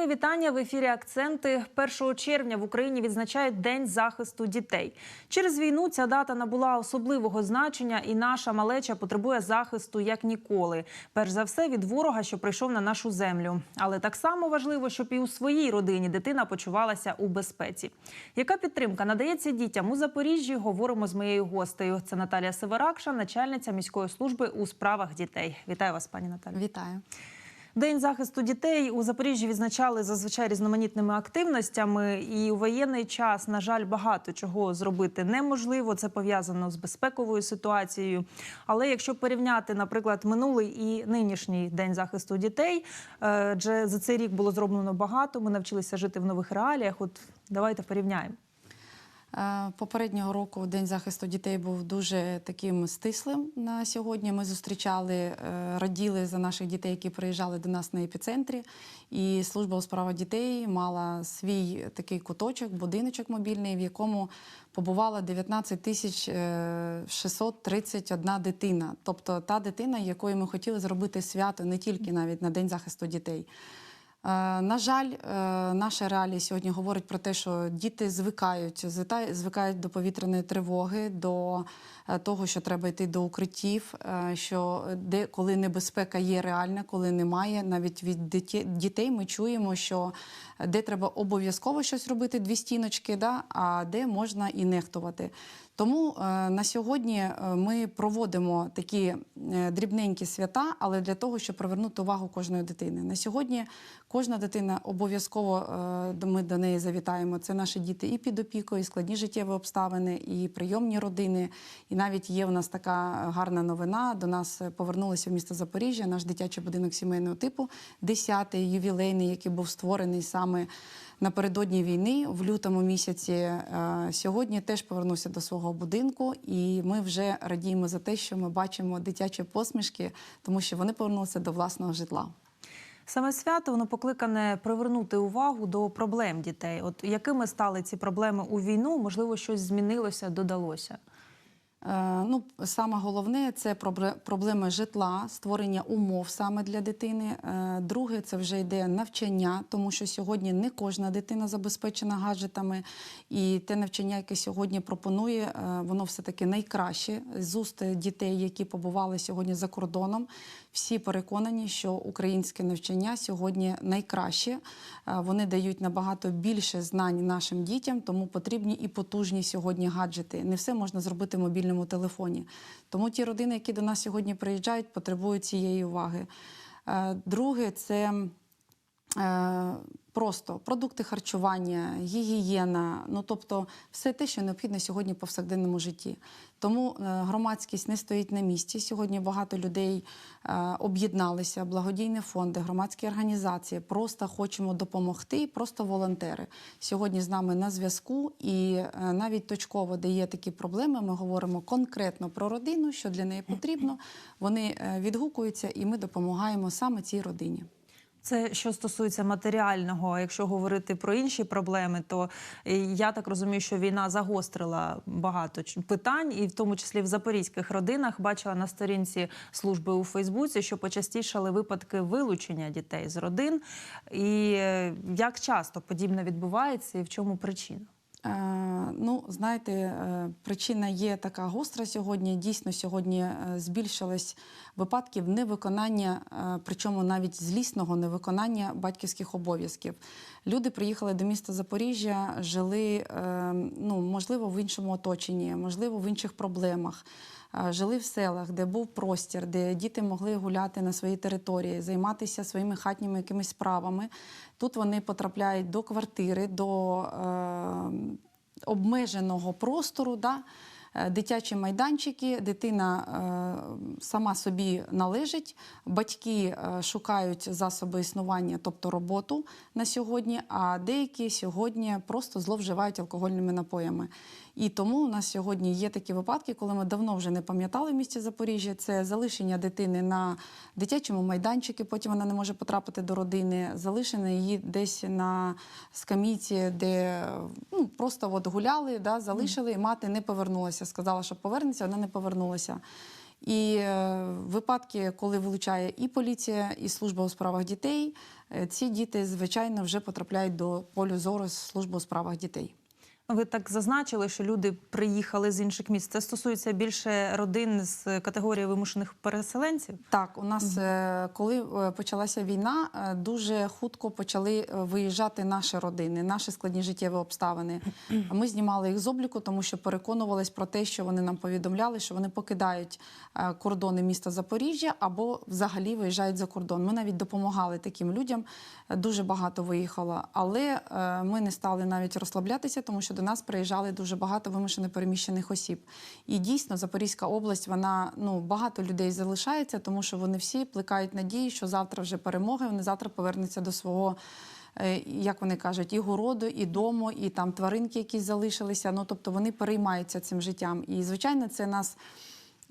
Мої вітання в ефірі. Акценти 1 червня в Україні відзначають День захисту дітей. Через війну ця дата набула особливого значення, і наша малеча потребує захисту як ніколи. Перш за все від ворога, що прийшов на нашу землю. Але так само важливо, щоб і у своїй родині дитина почувалася у безпеці. Яка підтримка надається дітям у Запоріжжі? Говоримо з моєю гостею. Це Наталія Северакша, начальниця міської служби у справах дітей. Вітаю вас, пані Наталі. Вітаю. День захисту дітей у Запоріжжі відзначали зазвичай різноманітними активностями, і у воєнний час, на жаль, багато чого зробити неможливо. Це пов'язано з безпековою ситуацією. Але якщо порівняти, наприклад, минулий і нинішній день захисту дітей, е, адже за цей рік було зроблено багато. Ми навчилися жити в нових реаліях. От давайте порівняємо. Е, Попереднього року День захисту дітей був дуже таким стислим на сьогодні. Ми зустрічали, е, раділи за наших дітей, які приїжджали до нас на епіцентрі. І служба у справах дітей мала свій такий куточок, будиночок мобільний, в якому побувала 19 тисяч е, 631 дитина. Тобто та дитина, якої ми хотіли зробити свято не тільки навіть на День захисту дітей. Е, На жаль, е, наша реалія сьогодні говорить про те, що діти звикають, звикають до повітряної тривоги, до е, того, що треба йти до укриттів, що де коли небезпека є реальна, коли немає. Навіть від дітей ми чуємо, що де треба обов'язково щось робити, дві стіночки, да, а де можна і нехтувати. Тому е, на сьогодні е, ми проводимо такі е, дрібненькі свята, але для того, щоб привернути увагу кожної дитини. На сьогодні кожна дитина обов'язково ми до неї завітаємо. Це наші діти і під опікою, і складні життєві обставини, і прийомні родини. І навіть є у нас така гарна новина. До нас повернулися в місто Запоріжжя, наш дитячий будинок сімейного типу, 10-й ювілейний, який був створений саме напередодні війни в лютому місяці. Е, Сьогодні теж повернувся до свого будинку, і ми вже радіємо за те, що ми бачимо дитячі посмішки, тому що вони повернулися до власного житла. Саме свято воно покликане привернути увагу до проблем дітей. От якими стали ці проблеми у війну? Можливо, щось змінилося, додалося. Е, Ну, саме головне це проблеми житла, створення умов саме для дитини. Е, Друге, це вже йде навчання, тому що сьогодні не кожна дитина забезпечена гаджетами. І те навчання, яке сьогодні пропонує, е, воно все таки найкраще з уст дітей, які побували сьогодні за кордоном. Всі переконані, що українське навчання сьогодні найкраще. Е, Вони дають набагато більше знань нашим дітям, тому потрібні і потужні сьогодні гаджети. Не все можна зробити в мобільному телефоні. Тому ті родини, які до нас сьогодні приїжджають, потребують цієї уваги. Е, Друге, це просто продукти харчування, гігієна, ну тобто все те, що необхідно сьогодні в повсякденному житті. Тому е, громадськість не стоїть на місці. Сьогодні багато людей е, об'єдналися, благодійні фонди, громадські організації. Просто хочемо допомогти, просто волонтери. Сьогодні з нами на зв'язку, і е, навіть точково, де є такі проблеми, ми говоримо конкретно про родину, що для неї потрібно. Вони е, відгукуються, і ми допомагаємо саме цій родині. Це що стосується матеріального. Якщо говорити про інші проблеми, то е, я так розумію, що війна загострила багато питань, і в тому числі в запорізьких родинах бачила на сторінці служби у Фейсбуці, що почастішали випадки вилучення дітей з родин. І е, як часто подібне відбувається, і в чому причина? Е, Ну, знаєте, е, причина є така гостра сьогодні. Дійсно, сьогодні е, збільшилось випадків невиконання, причому навіть злісного невиконання батьківських обов'язків. Люди приїхали до міста Запоріжжя, жили, ну, можливо, в іншому оточенні, можливо, в інших проблемах. Жили в селах, де був простір, де діти могли гуляти на своїй території, займатися своїми хатніми якимись справами. Тут вони потрапляють до квартири, до е, обмеженого простору. Да? Е, Дитячі майданчики, дитина е, сама собі належить, батьки е, шукають засоби існування, тобто роботу на сьогодні, а деякі сьогодні просто зловживають алкогольними напоями. І тому у нас сьогодні є такі випадки, коли ми давно вже не пам'ятали в місті Запоріжжя. Це залишення дитини на дитячому майданчику, потім вона не може потрапити до родини, залишення її десь на скамійці, де ну, просто от гуляли, да, залишили, і мати не повернулася. Сказала, що повернеться, вона не повернулася. І е, випадки, коли вилучає і поліція, і служба у справах дітей, е, ці діти, звичайно, вже потрапляють до полю зору служби у справах дітей. Ви так зазначили, що люди приїхали з інших міст. Це стосується більше родин з категорії вимушених переселенців. Так, у нас, е, коли е, почалася війна, е, дуже хутко почали виїжджати наші родини, наші складні життєві обставини. Ми знімали їх з обліку, тому що переконувались про те, що вони нам повідомляли, що вони покидають кордони міста Запоріжжя або взагалі виїжджають за кордон. Ми навіть допомагали таким людям. Дуже багато виїхало, але ми не стали навіть розслаблятися, тому що до нас приїжджали дуже багато вимушено переміщених осіб. І дійсно, Запорізька область, вона ну багато людей залишається, тому що вони всі плекають надії, що завтра вже перемога, і вони завтра повернуться до свого. е, Як вони кажуть, і городу, і дому, і там тваринки, які залишилися. Ну тобто вони переймаються цим життям. І звичайно, це нас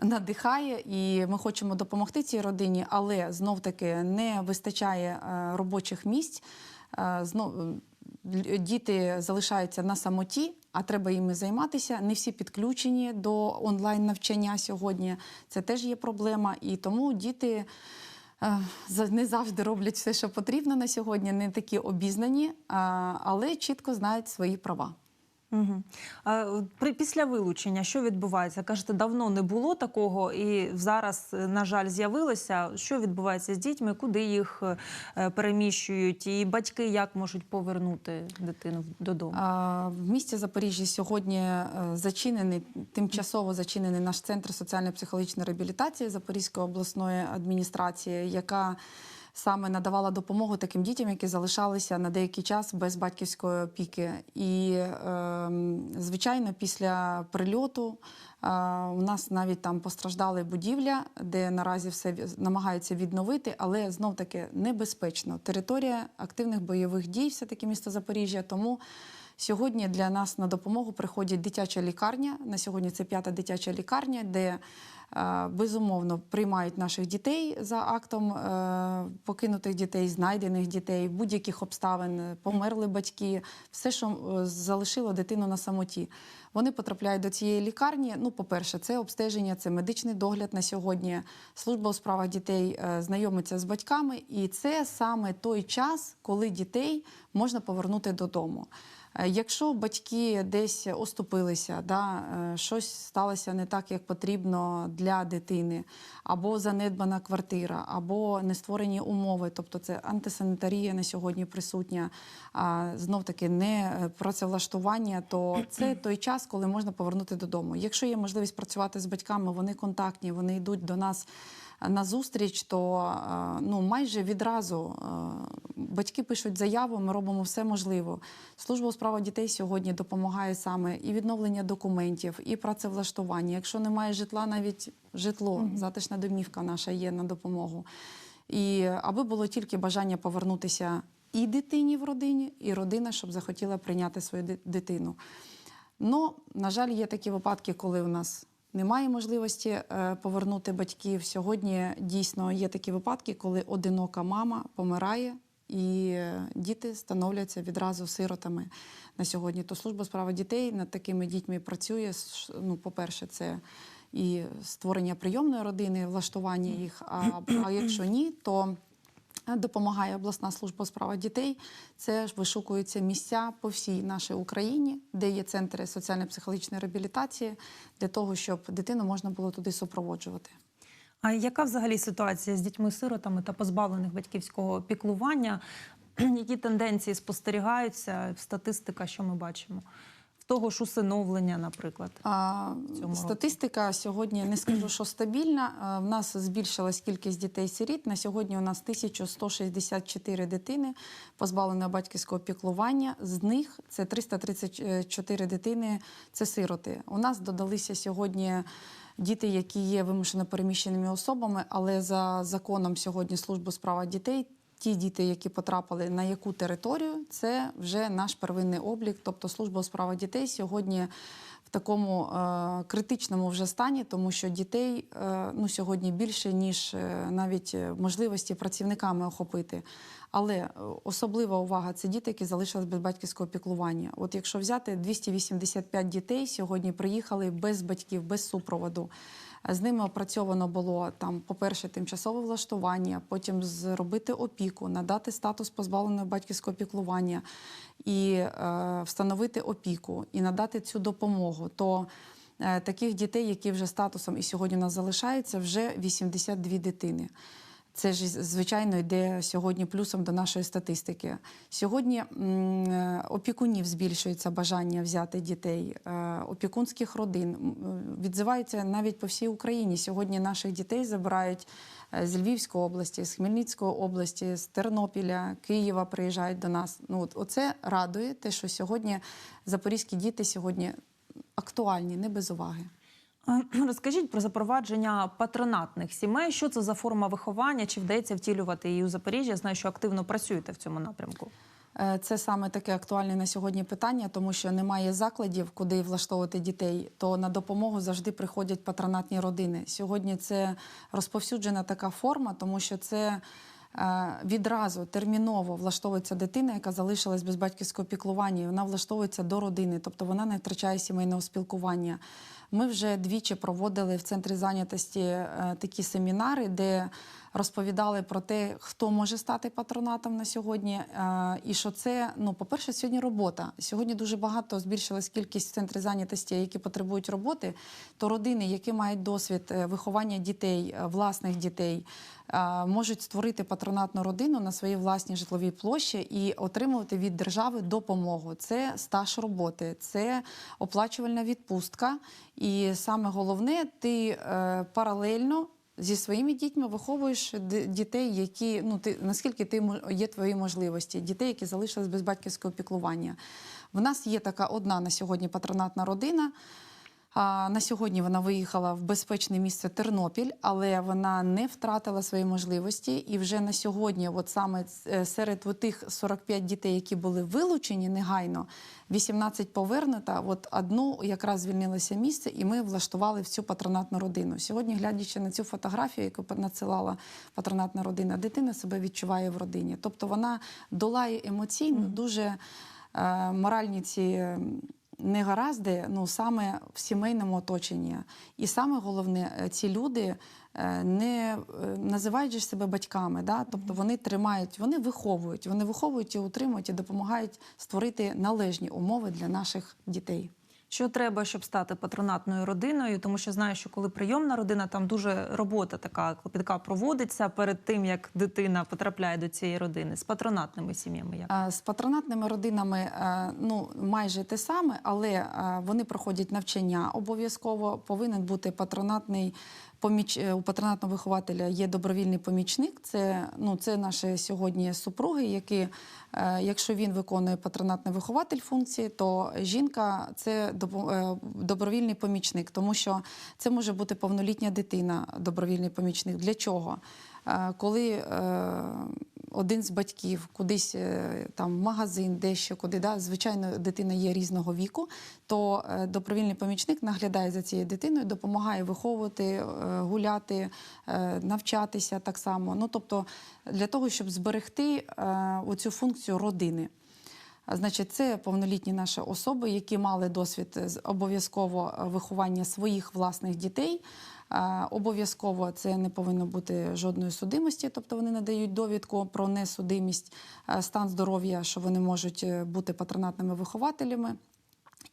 надихає, і ми хочемо допомогти цій родині, але знов таки не вистачає е, робочих місць. Е, Знов діти залишаються на самоті, а треба їми займатися. Не всі підключені до онлайн навчання сьогодні. Це теж є проблема. І тому діти. е, Не завжди роблять все, що потрібно на сьогодні, не такі обізнані, але чітко знають свої права. Угу. А, при після вилучення що відбувається? Кажете, давно не було такого, і зараз, е, на жаль, з'явилося. Що відбувається з дітьми? Куди їх е, переміщують? І батьки як можуть повернути дитину додому? А, В місті Запоріжжя сьогодні е, зачинений тимчасово зачинений наш центр соціально-психологічної реабілітації Запорізької обласної адміністрації, яка саме надавала допомогу таким дітям, які залишалися на деякий час без батьківської опіки. І, ем, звичайно, після прильоту. а, У нас навіть там постраждала будівля, де наразі все намагаються відновити, але знов таки небезпечно. Територія активних бойових дій, все таки місто Запоріжжя. Тому сьогодні для нас на допомогу приходить дитяча лікарня. На сьогодні це п'ята дитяча лікарня, де е, безумовно приймають наших дітей за актом е, покинутих дітей, знайдених дітей, будь-яких обставин, померли батьки, все, що е, залишило дитину на самоті. Вони потрапляють до цієї лікарні. Ну, по-перше, це обстеження, це медичний догляд на сьогодні. Служба у справах дітей знайомиться з батьками, і це саме той час, коли дітей можна повернути додому. Е, Якщо батьки десь оступилися, да, е, щось сталося не так, як потрібно для дитини, або занедбана квартира, або не створені умови, тобто це антисанітарія на сьогодні присутня, а знов таки не е, працевлаштування, то це той час, коли можна повернути додому. Якщо є можливість працювати з батьками, вони контактні, вони йдуть до нас на зустріч, то е, ну майже відразу е, батьки пишуть заяву. Ми робимо все можливе. Служба у справах дітей сьогодні допомагає саме і відновлення документів, і працевлаштування. Якщо немає житла, навіть житло, затишна домівка наша є на допомогу. І аби було тільки бажання повернутися і дитині в родині, і родина, щоб захотіла прийняти свою дитину. Ну, на жаль, є такі випадки, коли у нас немає можливості е, повернути батьків. Сьогодні дійсно є такі випадки, коли одинока мама помирає, і е, діти становляться відразу сиротами на сьогодні. То служба справа дітей над такими дітьми працює. Ну, по-перше, це і створення прийомної родини, влаштування їх. А, а якщо ні, то допомагає обласна служба у справах дітей. Це ж вишукуються місця по всій нашій Україні, де є центри соціально-психологічної реабілітації, для того, щоб дитину можна було туди супроводжувати. А яка взагалі ситуація з дітьми-сиротами та позбавлених батьківського піклування? Які тенденції спостерігаються? Статистика, що ми бачимо? Того ж усиновлення, наприклад. А, цьому році? статистика сьогодні не скажу, що стабільна. В нас збільшилась кількість дітей-сиріт. На сьогодні у нас 1164 дитини позбавлені батьківського піклування. З них це 334 дитини це сироти. У нас додалися сьогодні. Діти, які є вимушено переміщеними особами, але за законом сьогодні служби справа дітей, ті діти, які потрапили на яку територію, це вже наш первинний облік. Тобто служба у справах дітей сьогодні в такому е, критичному вже стані, тому що дітей е, ну, сьогодні більше, ніж е, навіть е, можливості працівниками охопити. Але е, особлива увага це діти, які залишились без батьківського піклування. От якщо взяти 285 дітей сьогодні приїхали без батьків, без супроводу. З ними опрацьовано було там, по-перше, тимчасове влаштування, потім зробити опіку, надати статус позбавленого батьківського піклування і е, встановити опіку, і надати цю допомогу. То е, таких дітей, які вже статусом і сьогодні у нас залишаються, вже 82 дитини. Це ж звичайно йде сьогодні плюсом до нашої статистики. Сьогодні е, опікунів збільшується бажання взяти дітей, е, опікунських родин е, відзиваються навіть по всій Україні. Сьогодні наших дітей забирають з Львівської області, з Хмельницької області, з Тернопіля, Києва приїжджають до нас. Ну оце радує те, що сьогодні запорізькі діти сьогодні актуальні, не без уваги. Розкажіть про запровадження патронатних сімей. Що це за форма виховання? Чи вдається втілювати її у Запоріжжі? Я знаю, що активно працюєте в цьому напрямку. Е, Це саме таке актуальне на сьогодні питання, тому що немає закладів, куди влаштовувати дітей. То на допомогу завжди приходять патронатні родини. Сьогодні це розповсюджена така форма, тому що це е, відразу терміново влаштовується дитина, яка залишилась без батьківського піклування. і Вона влаштовується до родини, тобто вона не втрачає сімейного спілкування. Ми вже двічі проводили в центрі зайнятості е, такі семінари, де розповідали про те, хто може стати патронатом на сьогодні. е, І що це, ну, по-перше, сьогодні робота. Сьогодні дуже багато збільшилась кількість центрів зайнятості, які потребують роботи. То родини, які мають досвід е, виховання дітей, власних дітей, можуть створити патронатну родину на своїй власній житловій площі і отримувати від держави допомогу. Це стаж роботи, це оплачувальна відпустка. І саме головне, ти е, паралельно зі своїми дітьми виховуєш дітей, які ну ти наскільки ти є твої можливості, дітей, які залишились без батьківського піклування. В нас є така одна на сьогодні патронатна родина. А на сьогодні вона виїхала в безпечне місце Тернопіль, але вона не втратила свої можливості. І вже на сьогодні, от саме е, серед тих 45 дітей, які були вилучені негайно, 18 повернута. От одну якраз звільнилося місце, і ми влаштували в цю патронатну родину. Сьогодні, глядячи на цю фотографію, яку надсилала патронатна родина, дитина себе відчуває в родині. Тобто вона долає емоційно дуже е, моральні ці. Е, негаразди ну, саме в сімейному оточенні. І саме головне, е, ці люди е, не е, називають же себе батьками. Да? Тобто вони тримають, вони виховують, вони виховують і утримують і допомагають створити належні умови для наших дітей. Що треба, щоб стати патронатною родиною? Тому що знаю, що коли прийомна родина, там дуже робота така клопітка проводиться перед тим, як дитина потрапляє до цієї родини з патронатними сім'ями. Як Е, З патронатними родинами е, ну майже те саме, але е, вони проходять навчання обов'язково. Повинен бути патронатний поміч е, у патронатного вихователя є добровільний помічник. Це ну це наші сьогодні супруги, які, е, якщо він виконує патронатний вихователь функції, то жінка це е, добровільний помічник, тому що це може бути повнолітня дитина, добровільний помічник. Для чого? Коли один з батьків кудись е, там в магазин, дещо куди, да, звичайно, дитина є різного віку, то е, добровільний помічник наглядає за цією дитиною, допомагає виховувати, е, гуляти, навчатися так само. Ну тобто для того, щоб зберегти оцю функцію родини. Значить, це повнолітні наші особи, які мали досвід обов'язково виховання своїх власних дітей. Обов'язково це не повинно бути жодної судимості, тобто вони надають довідку про несудимість, стан здоров'я, що вони можуть е, бути патронатними вихователями.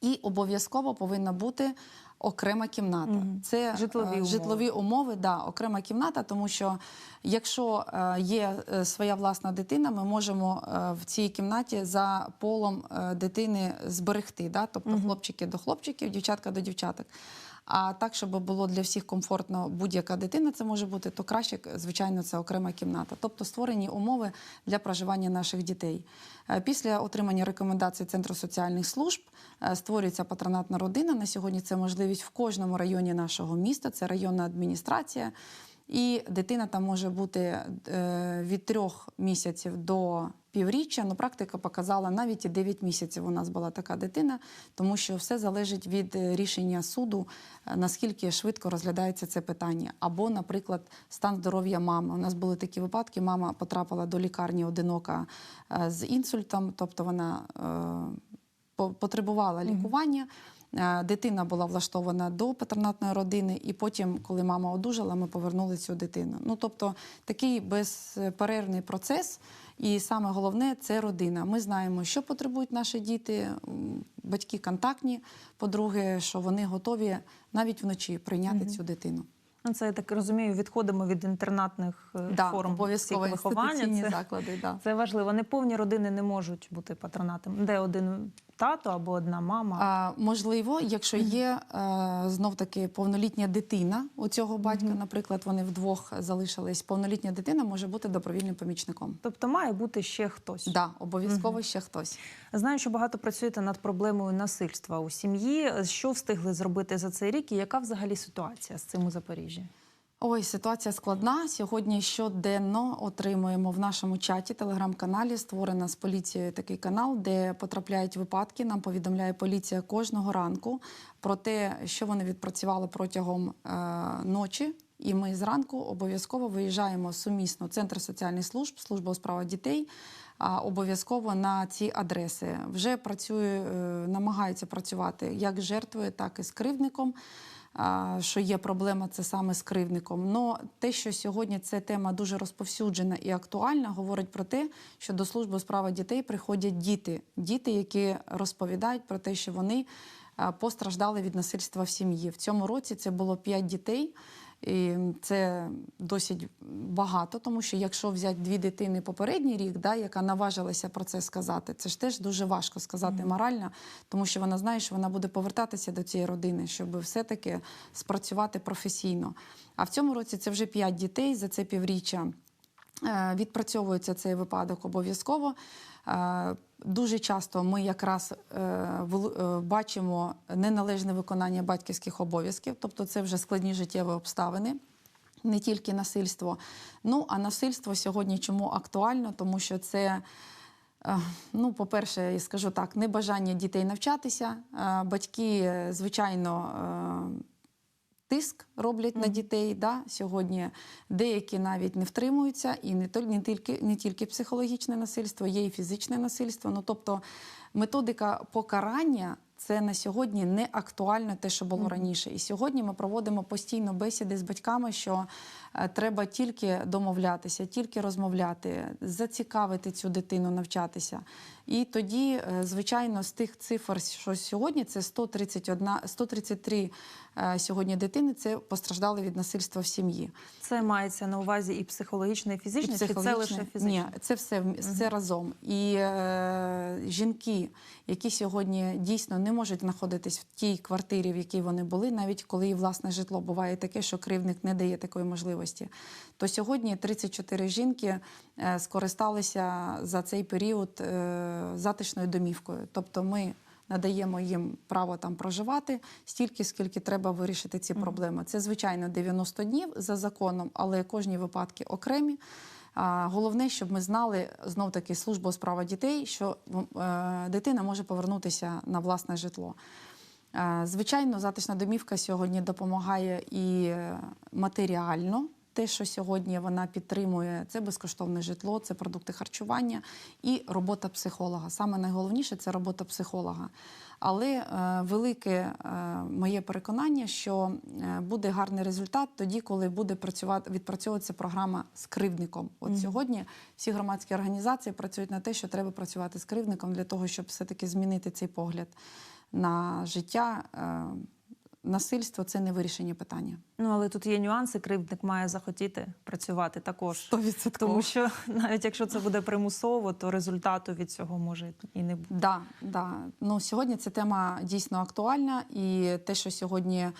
І обов'язково повинна бути окрема кімната. Мгм. Це Житлові е, умови. житлові умови, да, окрема кімната, тому що якщо е, є е, своя власна дитина, ми можемо е, в цій кімнаті за полом е, дитини зберегти, да? тобто Мгм. хлопчики до хлопчиків, дівчатка до дівчаток. А так, щоб було для всіх комфортно будь-яка дитина, це може бути, то краще, звичайно, це окрема кімната. Тобто створені умови для проживання наших дітей. Після отримання рекомендацій Центру соціальних служб створюється патронатна родина. На сьогодні це можливість в кожному районі нашого міста, це районна адміністрація. І дитина там може бути е, від трьох місяців до півріччя. Ну, практика показала навіть і 9 місяців. У нас була така дитина, тому що все залежить від е, рішення суду, е, наскільки швидко розглядається це питання. Або, наприклад, стан здоров'я мами. У нас були такі випадки. Мама потрапила до лікарні одинока з інсультом, тобто вона потребувала лікування. Е, Дитина була влаштована до патронатної родини, і потім, коли мама одужала, ми повернули цю дитину. Ну тобто такий безперервний процес. І саме головне це родина. Ми знаємо, що потребують наші діти, батьки контактні. По-друге, що вони готові навіть вночі прийняти цю дитину. Ну, це я так розумію, відходимо від інтернатних е, Да, форм обов'язково виховання. Це, заклади. Да. це важливо. Неповні родини не можуть бути патронатом, де один тато або одна мама. А, можливо, якщо є е, знов таки повнолітня дитина у цього батька, наприклад, вони вдвох залишились. Повнолітня дитина може бути добровільним помічником. Тобто має бути ще хтось. Да, обов'язково ще хтось. Знаю, що багато працюєте над проблемою насильства у сім'ї. Що встигли зробити за цей рік, і яка взагалі ситуація з цим у Запоріжжі? Ой, ситуація складна. Сьогодні щоденно отримуємо в нашому чаті, телеграм-каналі, створено з поліцією такий канал, де потрапляють випадки. Нам повідомляє поліція кожного ранку про те, що вони відпрацювали протягом е, ночі. І ми зранку обов'язково виїжджаємо сумісно Центр соціальних служб, служба у справах дітей. а, Обов'язково на ці адреси вже працює, е, намагаються працювати як жертвою, так і з кривдником а, що є проблема це саме з кривдником. Но те, що сьогодні ця тема дуже розповсюджена і актуальна, говорить про те, що до служби справи дітей приходять діти, діти, які розповідають про те, що вони постраждали від насильства в сім'ї. В цьому році це було 5 дітей. І це досить багато, тому що якщо взяти дві дитини попередній рік, да, яка наважилася про це сказати, це ж теж дуже важко сказати морально, тому що вона знає, що вона буде повертатися до цієї родини, щоб все-таки спрацювати професійно. А в цьому році це вже п'ять дітей за це півріччя. Е, Відпрацьовується цей випадок обов'язково. Дуже часто ми якраз е, е, бачимо неналежне виконання батьківських обов'язків, тобто це вже складні життєві обставини. Не тільки насильство. Ну а насильство сьогодні чому актуально? Тому що це, е, ну, по-перше, я скажу так, небажання дітей навчатися. Батьки, звичайно, тиск роблять на дітей. Да? Сьогодні деякі навіть не втримуються, і не, тільки, не тільки психологічне насильство, є і фізичне насильство. Ну, тобто методика покарання. Це на сьогодні не актуально те, що було раніше. І сьогодні ми проводимо постійно бесіди з батьками, що е, треба тільки домовлятися, тільки розмовляти, зацікавити цю дитину, навчатися. І тоді, е, звичайно, з тих цифр, що сьогодні це 131, 133 е, сьогодні дитини, це постраждали від насильства в сім'ї. Це мається на увазі і психологічне, і фізичне, І чи це лише фізичне? Ні, це все це разом. І е, жінки, які сьогодні дійсно не можуть знаходитись в тій квартирі, в якій вони були, навіть коли і власне житло буває таке, що кривник не дає такої можливості. То сьогодні 34 жінки е, скористалися за цей період е, затишною домівкою. Тобто ми надаємо їм право там проживати стільки, скільки треба вирішити ці проблеми. Це звичайно 90 днів за законом, але кожні випадки окремі. А, Головне, щоб ми знали знов таки служба у справах дітей, що е, дитина може повернутися на власне житло. Е, Звичайно, затишна домівка сьогодні допомагає і е, матеріально. Те, що сьогодні вона підтримує, це безкоштовне житло, це продукти харчування і робота психолога. Саме найголовніше це робота психолога. Але е, велике е, моє переконання, що е, буде гарний результат тоді, коли буде працювати відпрацьовуватися програма з кривдником. От сьогодні всі громадські організації працюють на те, що треба працювати з кривдником для того, щоб все-таки змінити цей погляд на життя. Е, Насильство це не вирішення питання. Ну але тут є нюанси. Кривдник має захотіти працювати також. 100%. Тому що навіть якщо це буде примусово, то результату від цього може і не бути. Да, да. Ну, сьогодні ця тема дійсно актуальна, і те, що сьогодні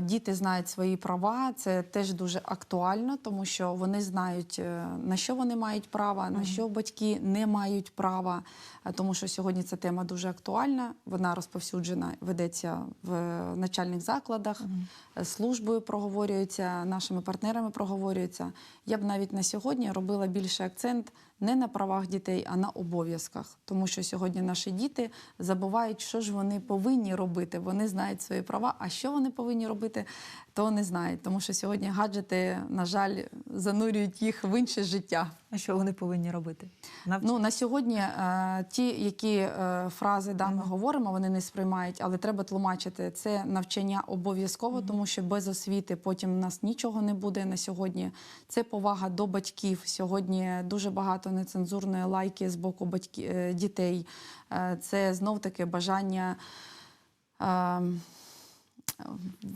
діти знають свої права, це теж дуже актуально, тому що вони знають, е, на що вони мають право, на що батьки не мають права. Е, Тому що сьогодні ця тема дуже актуальна, вона розповсюджена, ведеться в начальних закладах, е, службою проговорюється, нашими партнерами проговорюється. Я б навіть на сьогодні робила більше акцент не на правах дітей, а на обов'язках. Тому що сьогодні наші діти забувають, що ж вони повинні робити. Вони знають свої права, а що вони повинні робити, то не знають. Тому що сьогодні гаджети, на жаль, занурюють їх в інше життя. А що вони повинні робити? Навч... Ну на сьогодні е, ті, які е, фрази да, ми говоримо, вони не сприймають, але треба тлумачити це навчання обов'язково, тому що без освіти потім у нас нічого не буде на сьогодні. Це повага до батьків. Сьогодні дуже багато нецензурної лайки з боку батьків е, дітей. Е, це знов таки бажання.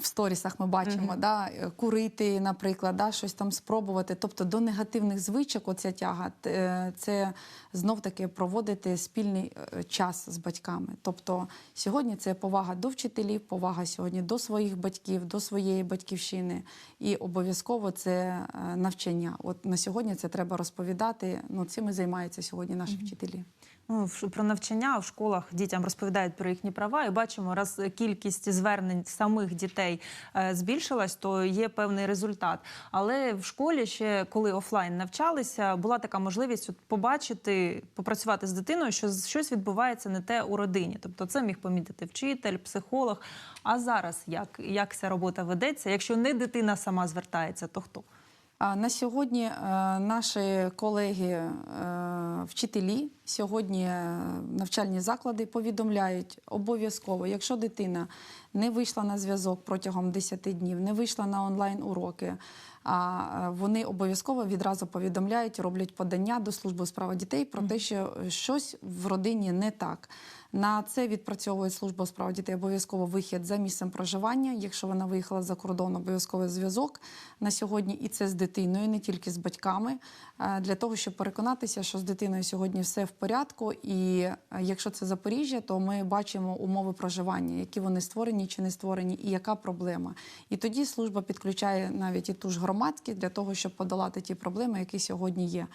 В сторісах ми бачимо, да, е, курити, наприклад, да, щось там спробувати. Тобто до негативних звичок оця тяга е, це знов таки проводити спільний е, час з батьками. Тобто сьогодні це повага до вчителів, повага сьогодні до своїх батьків, до своєї батьківщини, і обов'язково це е, навчання. От на сьогодні це треба розповідати. Ну цим і займаються сьогодні наші вчителі. Ну, в- про навчання в школах дітям розповідають про їхні права, і бачимо, раз кількість звернень самих дітей е, збільшилась, то є певний результат. Але в школі ще коли офлайн навчалися, була така можливість побачити, попрацювати з дитиною, що щось відбувається не те у родині. Тобто, це міг помітити вчитель, психолог. А зараз як, як ця робота ведеться? Якщо не дитина сама звертається, то хто? На сьогодні е, наші колеги, е, вчителі, сьогодні е, навчальні заклади повідомляють обов'язково, якщо дитина не вийшла на зв'язок протягом 10 днів, не вийшла на онлайн уроки. А вони обов'язково відразу повідомляють, роблять подання до служби у справах дітей про те, що щось в родині не так. На це відпрацьовує служба у справах дітей обов'язково вихід за місцем проживання. Якщо вона виїхала за кордон, обов'язковий зв'язок на сьогодні, і це з дитиною, не тільки з батьками, е, для того, щоб переконатися, що з дитиною сьогодні все в порядку. І е, якщо це Запоріжжя, то ми бачимо умови проживання, які вони створені чи не створені, і яка проблема. І тоді служба підключає навіть і ту ж громадськість для того, щоб подолати ті проблеми, які сьогодні є.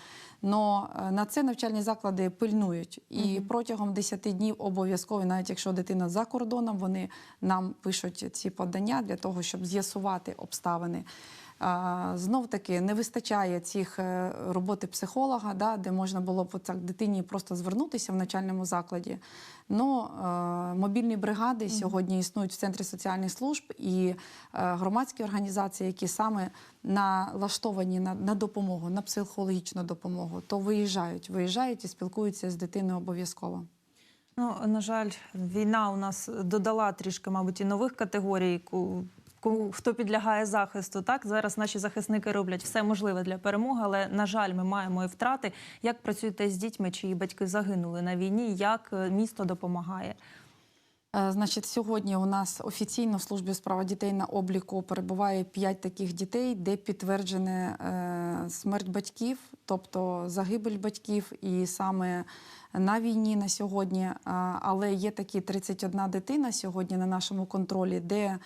Но е, на це навчальні заклади пильнують. І протягом 10 днів обов'язково, навіть якщо дитина за кордоном, вони нам пишуть ці подання для того, щоб з'ясувати обставини. Знов таки не вистачає цих е, роботи психолога, да, де можна було б так дитині просто звернутися в навчальному закладі. Но е, мобільні бригади сьогодні існують в центрі соціальних служб і е, громадські організації, які саме налаштовані на, на допомогу, на психологічну допомогу, то виїжджають, виїжджають і спілкуються з дитиною обов'язково. Ну, на жаль, війна у нас додала трішки, мабуть, і нових категорій, хто підлягає захисту. Так зараз наші захисники роблять все можливе для перемоги, але на жаль, ми маємо і втрати. Як працюєте з дітьми, чиї батьки загинули на війні? Як е, місто допомагає? Е, Значить, сьогодні у нас офіційно в службі у справах дітей на обліку перебуває 5 таких дітей, де підтверджена е, смерть батьків, тобто загибель батьків, і саме на війні на сьогодні. Але є такі 31 дитина сьогодні на нашому контролі, де е,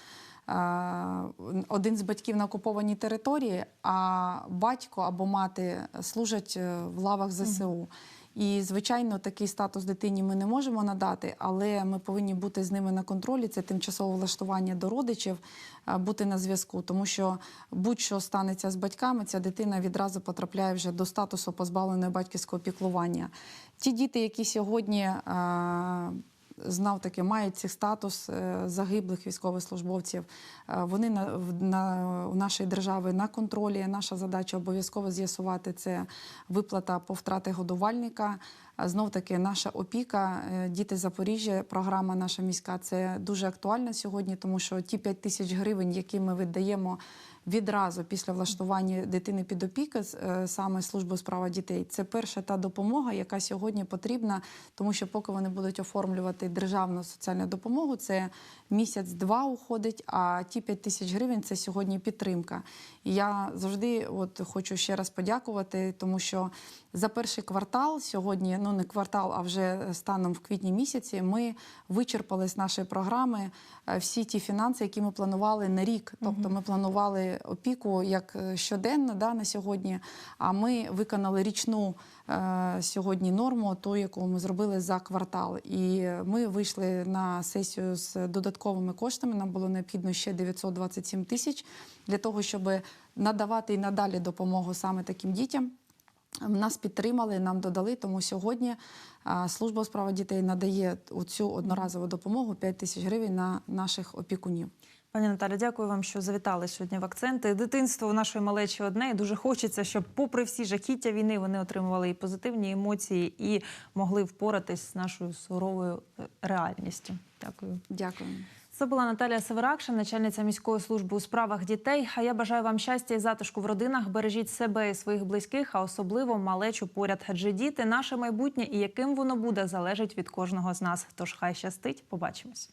один з батьків на окупованій території, а батько або мати служать е, в лавах ЗСУ. І, звичайно, такий статус дитині ми не можемо надати, але ми повинні бути з ними на контролі. Це тимчасове влаштування до родичів, бути на зв'язку, тому що будь-що станеться з батьками, ця дитина відразу потрапляє вже до статусу позбавленої батьківського піклування. Ті діти, які сьогодні. Знав таки мають цей статус е, загиблих військовослужбовців. Е, Вони на, на, у нашої держави на контролі. Наша задача обов'язково з'ясувати це виплата по втрати годувальника. Знов таки наша опіка, е, діти Запоріжжя, програма наша міська це дуже актуальна сьогодні, тому що ті 5 тисяч гривень, які ми видаємо відразу після влаштування дитини під опіки, е, саме служби у справах дітей, це перша та допомога, яка сьогодні потрібна, тому що поки вони будуть оформлювати державну соціальну допомогу, це місяць-два уходить. А ті 5 тисяч гривень це сьогодні підтримка. І я завжди от хочу ще раз подякувати, тому що за перший квартал сьогодні, ну не квартал, а вже станом в квітні місяці, ми вичерпали з нашої програми е, всі ті фінанси, які ми планували на рік. Тобто ми планували опіку як е, щоденно да, на сьогодні. А ми виконали річну е, сьогодні норму, ту, яку ми зробили за квартал. І ми вийшли на сесію з додатковими коштами. Нам було необхідно ще 927 тисяч для того, щоб надавати і надалі допомогу саме таким дітям. Нас підтримали, нам додали, тому сьогодні служба у справах дітей надає цю одноразову допомогу 5 тисяч гривень на наших опікунів. Пані Наталі, дякую вам, що завітали сьогодні в акценти. Дитинство у нашої малечі одне, і дуже хочеться, щоб, попри всі жахіття війни, вони отримували і позитивні емоції, і могли впоратись з нашою суровою е, реальністю. Дякую. Дякую. Це була Наталія Северакшин, начальниця міської служби у справах дітей. А я бажаю вам щастя і затишку в родинах. Бережіть себе і своїх близьких, а особливо малечу поряд. Адже діти наше майбутнє і яким воно буде залежить від кожного з нас. Тож хай щастить. Побачимось.